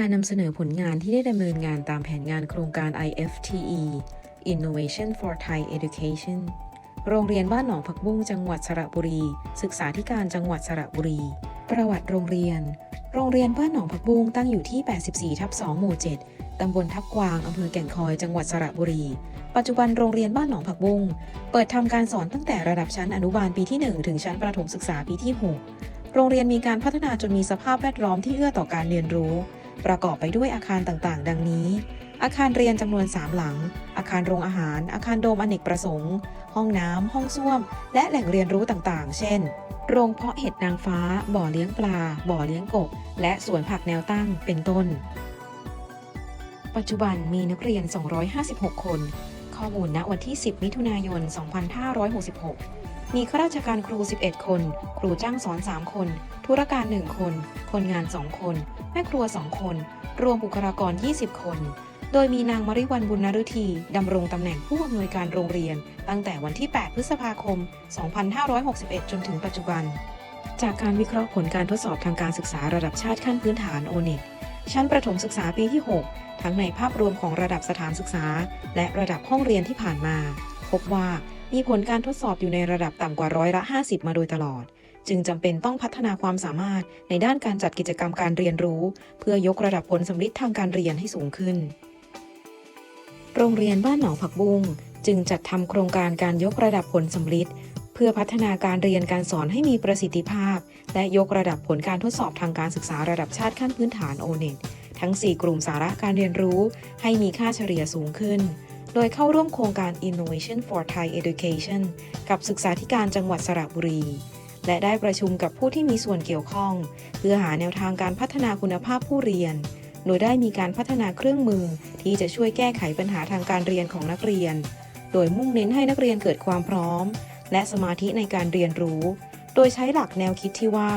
การนำเสนอผลงานที่ได้ดำเนินงานตามแผนงานโครงการ IFTE Innovation for Thai Education โรงเรียนบ้านหนองผักบุ้งจังหวัดสระบุรี ศึกษาธิการจังหวัดสระบุรี ประวัติโรงเรียน โรงเรียนบ้านหนองผักบุ้งตั้งอยู่ที่ 84 ทับ 2 หมู่ 7 ตำบลทับกวาง อำเภอแก่งคอย จังหวัดสระบุรี ปัจจุบันโรงเรียนบ้านหนองผักบุ้งเปิดทำการสอนตั้งแต่ระดับชั้นอนุบาลปีที่ 1 ถึงชั้นประถมศึกษาปีที่ 6 โรงเรียนมีการพัฒนาจนมีสภาพแวดล้อมที่เอื้อต่อการเรียนรู้ ประกอบไปด้วยอาคารต่างๆ ดังนี้ อาคารเรียนจำนวน 3 หลัง อาคารโรงอาหาร อาคารโดมอเนกประสงค์ ห้องน้ำ ห้องส้วม และแหล่งเรียนรู้ต่างๆ เช่น โรงเพาะเห็ดนางฟ้า บ่อเลี้ยงปลา บ่อเลี้ยงกบ และสวนผักแนวตั้ง เป็นต้น ปัจจุบันมีนักเรียน 256 คน ข้อมูลณวันที่ 10 มิถุนายน 2566มีข้าราชการครู 11 คน ครูจ้างสอน 3 คน ธุรการ 1 คน คนงาน 2 คน แม่ครัว 2 คน รวมบุคลากร 20 คน โดยมีนางมริวันบุญนฤทีดำรงตำแหน่งผู้อำนวยการโรงเรียน ตั้งแต่วันที่ 8 พฤษภาคม 2561 จนถึงปัจจุบัน จากการวิเคราะห์ผลการทดสอบทางการศึกษาระดับชาติขั้นพื้นฐาน o n e t ชั้นประถมศึกษาปีที่ 6 ทั้งในภาพรวมของระดับสถานศึกษา และระดับห้องเรียนที่ผ่านมา พบว่า มีผลการทดสอบอยู่ในระดับต่ำกว่าร้อยละ 50 มาโดยตลอด จึงจำเป็นต้องพัฒนาความสามารถในด้านการจัดกิจกรรมการเรียนรู้ เพื่อยกระดับผลสำลิดทางการเรียนให้สูงขึ้น โรงเรียนบ้านหนองผักบุ้งจึงจัดทำโครงการการยกระดับผลสำลิดเพื่อพัฒนาการเรียนการสอนให้มีประสิทธิภาพ และยกระดับผลการทดสอบทางการศึกษาระดับชาติขั้นพื้นฐาน o n e t ทั้ง 4 กลุ่มสาระการเรียนรู้ ให้มีค่าเฉลี่ยสูงขึ้น โดยเข้าร่วมโครงการ Innovation for Thai Education กับศึกษาธิการจังหวัดสระบุรี และได้ประชุมกับผู้ที่มีส่วนเกี่ยวข้อง เพื่อหาแนวทางการพัฒนาคุณภาพผู้เรียน โดยได้มีการพัฒนาเครื่องมือที่จะช่วยแก้ไขปัญหาทางการเรียนของนักเรียน โดยมุ่งเน้นให้นักเรียนเกิดความพร้อม และสมาธิในการเรียนรู้ โดยใช้หลักแนวคิดที่ว่า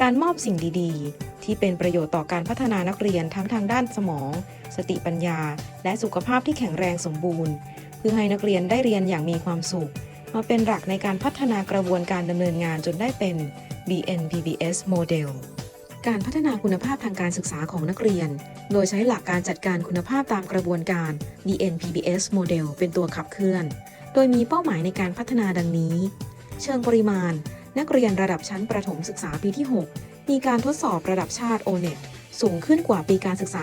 การมอบสิ่งดีๆ ที่เป็นประโยชน์ต่อการพัฒนานักเรียนทั้งทางด้านสมอง สติปัญญา และสุขภาพที่แข็งแรงสมบูรณ์ เพื่อให้นักเรียนได้เรียนอย่างมีความสุข มาเป็นหลักในการพัฒนากระบวนการดำเนินงานจนได้เป็น BNPBS Model การพัฒนาคุณภาพทางการศึกษาของนักเรียน โดยใช้หลักการจัดการคุณภาพตามกระบวนการ BNPBS Model เป็นตัวขับเคลื่อน โดยมีเป้าหมายในการพัฒนาดังนี้ เชิงปริมาณ นักเรียนระดับชั้นประถมศึกษาปีที่ 6 มีการทดสอบระดับชาติ O-NET สูงขึ้นกว่าปีการศึกษา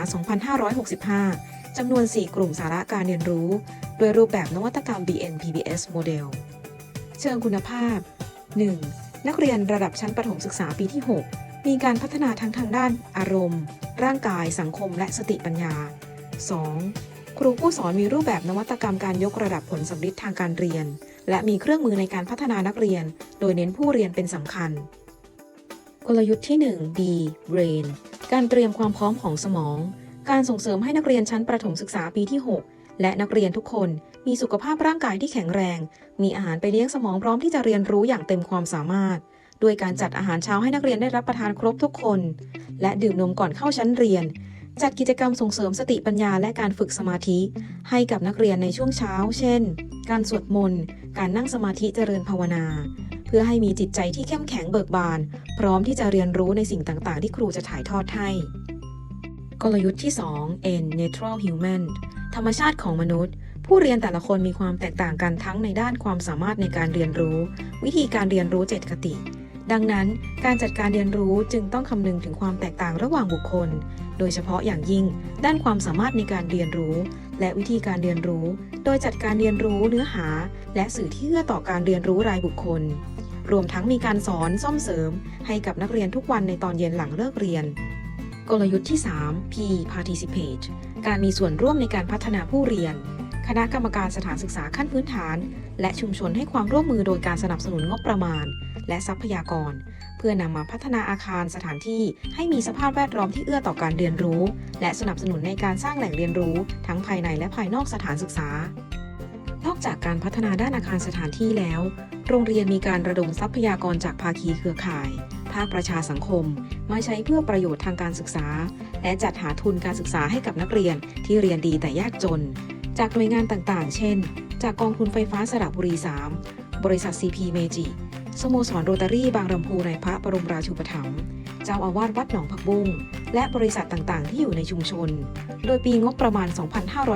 2565 จำนวน 4 กลุ่มสาระการเรียนรู้ โดยรูปแบบนวัตกรรม BNPBS Model เชิงคุณภาพ 1. นักเรียนระดับชั้นประถมศึกษาปีที่ 6 มีการพัฒนาทั้งทางด้าน อารมณ์ ร่างกาย สังคม และสติปัญญา 2. ครูผู้สอนมีรูปแบบนวัตกรรมการยกระดับผลสำลิดทางการเรียน และมีเครื่องมือในการพัฒนานักเรียน โดยเน้นผู้เรียนเป็นสำคัญ กลยุทธ์ที่ 1 B Brain การเตรียมความพร้อมของสมอง การส่งเสริมให้นักเรียนชั้นประถมศึกษาปีที่ 6 และนักเรียนทุกคนมีสุขภาพร่างกายที่แข็งแรง มีอาหารไปเลี้ยงสมองพร้อมที่จะเรียนรู้อย่างเต็มความสามารถ ด้วยการจัดอาหารเช้าให้นักเรียนได้รับประทานครบทุกคน และดื่มนมก่อนเข้าชั้นเรียน จัดกิจกรรมส่งเสริมสติปัญญาและการฝึกสมาธิ ให้กับนักเรียนในช่วงเช้า เช่น การสวดมนต์ การนั่งสมาธิเจริญภาวนา เพื่อให้มีจิตใจที่เข้มแข็งเบิกบาน พร้อมที่จะเรียนรู้ในสิ่งต่างๆ ที่ครูจะถ่ายทอดให้ กลยุทธ์ที่ 2 N Natural Human ธรรมชาติของมนุษย์ ผู้เรียนแต่ละคนมีความแตกต่างกันทั้งในด้านความสามารถในการเรียนรู้ วิธีการเรียนรู้เจ็ดคติ ดังนั้นการจัดการเรียนรู้จึงต้องคำนึงถึงความแตกต่างระหว่างบุคคล โดยเฉพาะอย่างยิ่ง ด้านความสามารถในการเรียนรู้ และวิธีการเรียนรู้ โดยจัดการเรียนรู้เนื้อหา และสื่อที่เอื้อต่อการเรียนรู้รายบุคคล รวมทั้งมีการสอนซ่อมเสริม ให้กับนักเรียนทุกวันในตอนเย็นหลังเลิกเรียน กลยุทธ์ที่ 3 P Participate การมีส่วนร่วมในการพัฒนาผู้เรียน คณะกรรมการสถานศึกษาขั้นพื้นฐาน และชุมชนให้ความร่วมมือโดยการสนับสนุนงบประมาณ และทรัพยากร พื่อนำมาพัฒนาอาคารสถานที่ ให้มีสภาพแวดล้อมที่เอื้อต่อการเรียนรู้ และสนับสนุนในการสร้างแหล่งเรียนรู้ ทั้งภายในและภายนอกสถานศึกษา นอกจากการพัฒนาด้านอาคารสถานที่แล้ว โรงเรียนมีการระดมทรัพยากรจากภาคีเครือข่าย ภาคประชาสังคม มาใช้เพื่อประโยชน์ทางการศึกษา และจัดหาทุนการศึกษาให้กับนักเรียนที่เรียนดีแต่ยากจน จากหน่วยงานต่างๆ เช่น จากกองทุนไฟฟ้าสระบุรี 3 บริษัท CP เมจิ สโมสรโรตารี่บางลำพูในพระบรมราชูปถัมภ์เจ้าอาวาสวัดหนองผักบุ้งและบริษัทต่างๆ ที่อยู่ในชุมชน โดยปีงบประมาณ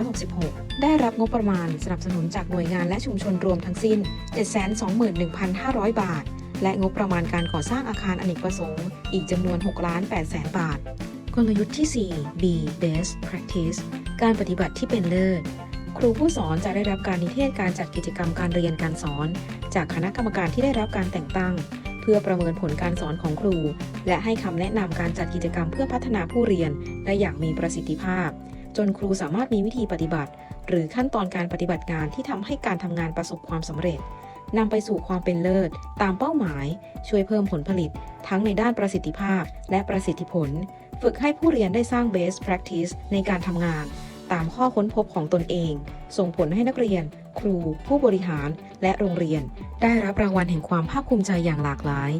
2566 ได้รับงบประมาณสนับสนุนจากหน่วยงานและชุมชนรวมทั้งสิ้น 721,500 บาท และงบประมาณการก่อสร้างอาคารอเนกประสงค์ อีกจำนวน6ล้าน8แสนบาท กลยุทธ์ที่ 4 B Best Practice การปฏิบัติที่เป็นเลิศ ครูผู้สอนจะได้รับการนิเทศการจัดกิจกรรมการเรียนการสอน จากคณะกรรมการที่ได้รับการแต่งตั้ง เพื่อประเมินผลการสอนของครู และให้คำแนะนำการจัดกิจกรรมเพื่อพัฒนาผู้เรียนได้อย่างมีประสิทธิภาพ จนครูสามารถมีวิธีปฏิบัติ หรือขั้นตอนการปฏิบัติงานที่ทำให้การทำงานประสบความสำเร็จนำไปสู่ความเป็นเลิศ ตามเป้าหมาย ช่วยเพิ่มผลผลิต ทั้งในด้านประสิทธิภาพและประสิทธิผล ฝึกให้ผู้เรียนได้สร้าง best practice ในการทำงาน ตามข้อค้นพบของตนเอง ส่งผลให้นักเรียน ครู ผู้บริหาร และโรงเรียน ได้รับรางวัลแห่งความภาคภูมิใจอย่างหลากหลาย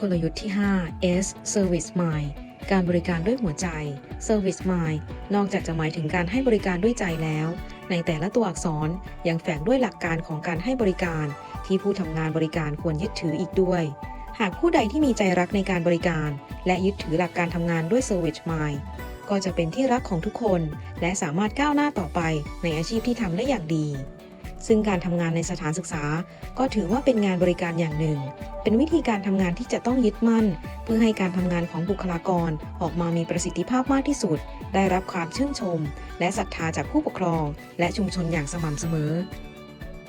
กลยุทธ์ที่ 5 S Service Mind การบริการด้วยหัวใจ Service Mind นอกจากจะหมายถึงการให้บริการด้วยใจแล้ว ในแต่ละตัวอักษรยังแฝงด้วยหลักการของการให้บริการ ที่ผู้ทำงานบริการควรยึดถืออีกด้วย หากผู้ใดที่มีใจรักในการบริการ และยึดถือหลักการทำงานด้วย Service Mind ก็จะเป็นที่รักของทุกคน และสามารถก้าวหน้าต่อไปในอาชีพที่ทำได้อย่างดี ซึ่งการทำงานในสถานศึกษา ก็ถือว่าเป็นงานบริการอย่างหนึ่ง เป็นวิธีการทำงานที่จะต้องยึดมั่น เพื่อให้การทำงานของบุคลากรออกมามีประสิทธิภาพมากที่สุด ได้รับความชื่นชม และศรัทธาจากผู้ปกครอง และชุมชนอย่างสม่ำเสมอ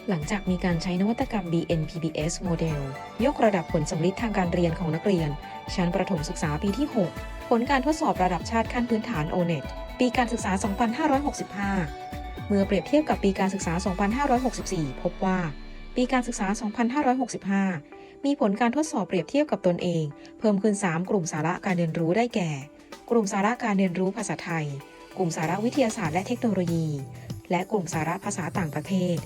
หลังจากมีการใช้นวัตกรรม BNPBS โมเดล ยกระดับผลสำลิดทางการเรียนของนักเรียน ชั้นประถมศึกษาปีที่ 6 ผลการทดสอบระดับชาติขั้นพื้นฐาน O-NET ปีการศึกษา 2565 เมื่อเปรียบเทียบกับปีการศึกษา 2564 พบว่า ปีการศึกษา 2565 มีผลการทดสอบเปรียบเทียบกับตนเอง เพิ่มขึ้น 3 กลุ่มสาระการเรียนรู้ได้แก่ กลุ่มสาระการเรียนรู้ภาษาไทย กลุ่มสาระวิทยาศาสตร์และเทคโนโลยี และกลุ่มสาระภาษาต่างประเทศ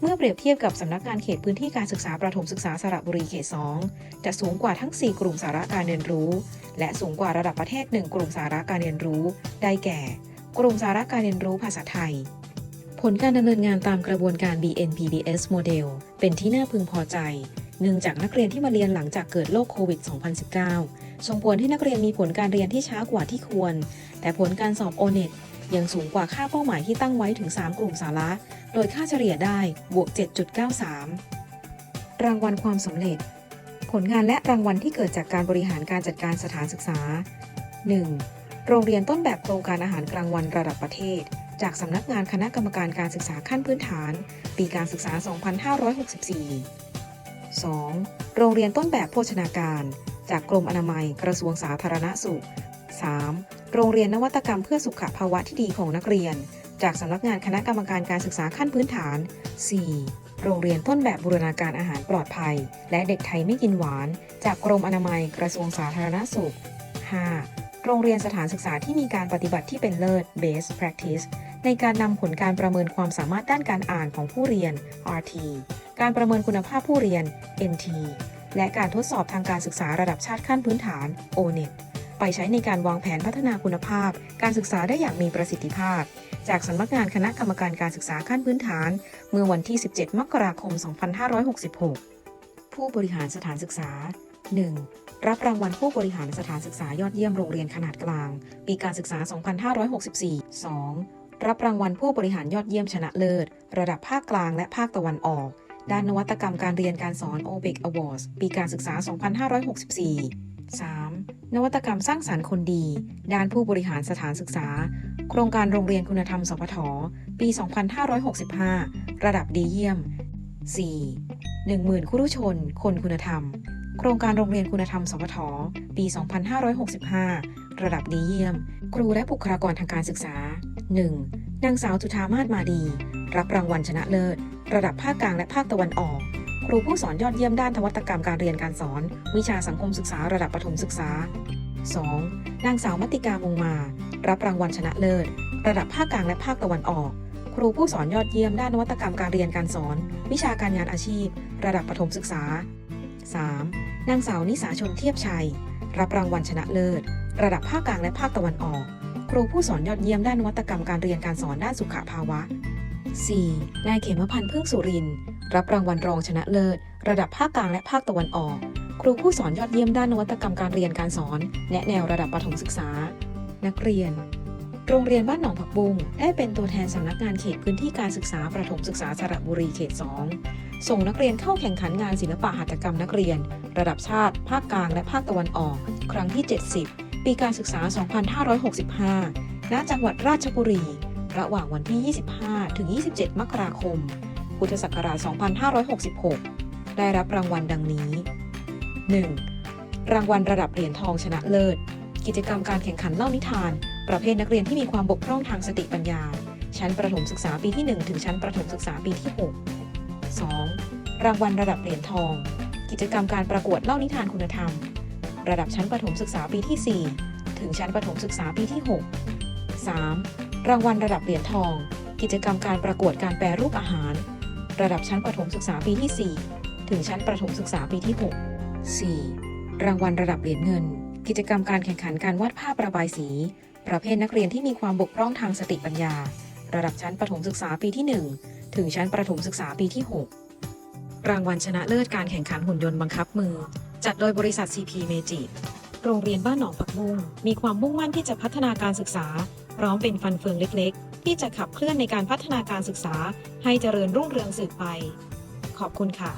เมื่อเปรียบเทียบกับสำนักงานเขตพื้นที่การศึกษาประถมศึกษาสระบุรีเขต 2 จะสูงกว่าทั้ง 4 กลุ่มสาระการเรียนรู้ และสูงกว่าระดับประเทศ 1 กลุ่มสาระการเรียนรู้ ได้แก่ กลุ่มสาระการเรียนรู้ภาษาไทย ผลการดำเนินงานตามกระบวนการ BNPBS โมเดลเป็นที่น่าพึงพอใจ เนื่องจากนักเรียนที่มาเรียนหลังจากเกิดโรคโควิด 2019ส่งผลให้นักเรียนมีผลการเรียนที่ช้ากว่าที่ควร แต่ผลการสอบ O-NET ยังสูงกว่าค่าเป้าหมายที่ตั้งไว้ถึง 3 กลุ่มสาระ โดยค่าเฉลี่ยได้บวก 7.93 รางวัลความสำเร็จ ผลงานและรางวัลที่เกิดจากการบริหารการจัดการสถานศึกษา 1. โรงเรียนต้นแบบโครงการอาหารกลางวันระดับประเทศ จากสำนักงานคณะกรรมการการศึกษาขั้นพื้นฐาน ปีการศึกษา 2564 2. โรงเรียนต้นแบบโภชนาการ จากกรมอนามัย กระทรวงสาธารณสุข 3. โรงเรียนนวัตกรรมเพื่อสุขภาวะที่ดีของนักเรียน จากสำนักงานคณะกรรมการการศึกษาขั้นพื้นฐาน 4. โรงเรียนต้นแบบบูรณาการอาหารปลอดภัย และเด็กไทยไม่กินหวาน จากกรมอนามัยกระทรวงสาธารณสุข 5. โรงเรียนสถานศึกษาที่มีการปฏิบัติที่เป็นเลิศ Best Practice ในการนำผลการประเมินความสามารถด้านการอ่านของผู้เรียน RT การประเมินคุณภาพผู้เรียน NT และการทดสอบทางการศึกษาระดับชาติขั้นพื้นฐาน ONET ไปใช้ในการวางแผนพัฒนาคุณภาพ การศึกษาได้อย่างมีประสิทธิภาพ จากสำนักงานคณะกรรมการการศึกษาขั้นพื้นฐาน เมื่อวันที่ 17 มกราคม 2566 ผู้บริหารสถานศึกษา 1. รับรางวัลผู้บริหารสถานศึกษายอดเยี่ยมโรงเรียนขนาดกลาง ปีการศึกษา 2564 2. รับรางวัลผู้บริหารยอดเยี่ยมชนะเลิศ ระดับภาคกลางและภาคตะวันออก ด้านนวัตกรรมการเรียนการสอน OBEC Awards ปีการศึกษา 2564 3. นวัตกรรมสร้างสารรค์คนดี ด้านผู้บริหารสถานศึกษา โครงการโรงเรียนคุณธรรม สพท ปี 2565 ระดับดีเยี่ยม 4. 10,000ครุชน คนคุณธรรม โครงการโรงเรียนคุณธรรม สพท ปี 2565 ระดับดีเยี่ยม ครูและบุคลากรทางการศึกษา 1. นางสาวจุธามาศมาดี รับรางวัลชนะเลิศ ระดับภาคกลางและภาคตะวันออก ครูผู้สอนยอดเยี่ยมด้านนวัตกรรมการเรียนการสอน วิชาสังคมศึกษาระดับประถมศึกษา 2. นางสาวมติกามงมา รับรางวัลชนะเลิศ ระดับภาคกลางและภาคตะวันออก ครูผู้สอนยอดเยี่ยมด้านนวัตกรรมการเรียนการสอน วิชาการงานอาชีพ ระดับประถมศึกษา 3. นางสาวนิสาชนเทียบชัย รับรางวัลชนะเลิศ ระดับภาคกลางและภาคตะวันออก ครูผู้สอนยอดเยี่ยมด้านนวัตกรรมการเรียนการสอนด้านสุขภาวะ 4. นายเขมพันธ์พึ่งสุริน รับรางวัลรองชนะเลิศ ระดับภาคกลางและภาคตะวันออก ครูผู้สอนยอดเยี่ยมด้านนวัตกรรมการเรียนการสอนแนะแนวระดับประถมศึกษา นักเรียน โรงเรียนบ้านหนองผักบุ้งได้เป็นตัวแทนสำนักงานเขตพื้นที่การศึกษาประถมศึกษาสระบุรีเขต 2 ส่งนักเรียนเข้าแข่งขันงานศิลปะหัตถกรรมนักเรียน ระดับชาติ ภาคกลางและภาคตะวันออก ครั้งที่ 70 ปีการศึกษา 2565 ณ จังหวัดราชบุรี ระหว่างวันที่ 25 ถึง 27 มกราคม พุทธศักราช 2566 ได้รับรางวัลดังนี้ 1. รางวัลระดับเหรียญทองชนะเลิศ กิจกรรมการแข่งขันเล่านิทาน ประเภทนักเรียนที่มีความบกพร่องทางสติปัญญา ชั้นประถมศึกษาปีที่ 1 ถึงชั้นประถมศึกษาปีที่ 6 2. รางวัลระดับเหรียญทอง กิจกรรมการประกวดเล่านิทานคุณธรรม ระดับชั้นประถมศึกษาปีที่ 4 ถึงชั้นประถมศึกษาปีที่ 6 3. รางวัลระดับเหรียญทอง กิจกรรมการประกวดการแปรรูปอาหาร ระดับชั้นประถมศึกษาปีที่ 4 ถึงชั้นประถมศึกษาปีที่ 6 4. รางวัลระดับเหรียญเงิน กิจกรรมการแข่งขันการวาดภาพระบายสี ประเภทนักเรียนที่มีความบกพร่องทางสติปัญญา ระดับชั้นประถมศึกษาปีที่ 1 ถึงชั้นประถมศึกษาปีที่ 6 รางวัลชนะเลิศการแข่งขันหุ่นยนต์บังคับมือ จัดโดยบริษัท CP Magic โรงเรียนบ้านหนองผักบุ้งมีความมุ่งมั่นที่จะพัฒนาการศึกษา พร้อมเป็นฟันเฟืองเล็กๆ ที่จะขับเคลื่อนในการพัฒนาการศึกษาให้เจริญรุ่งเรืองสืบไป ขอบคุณค่ะ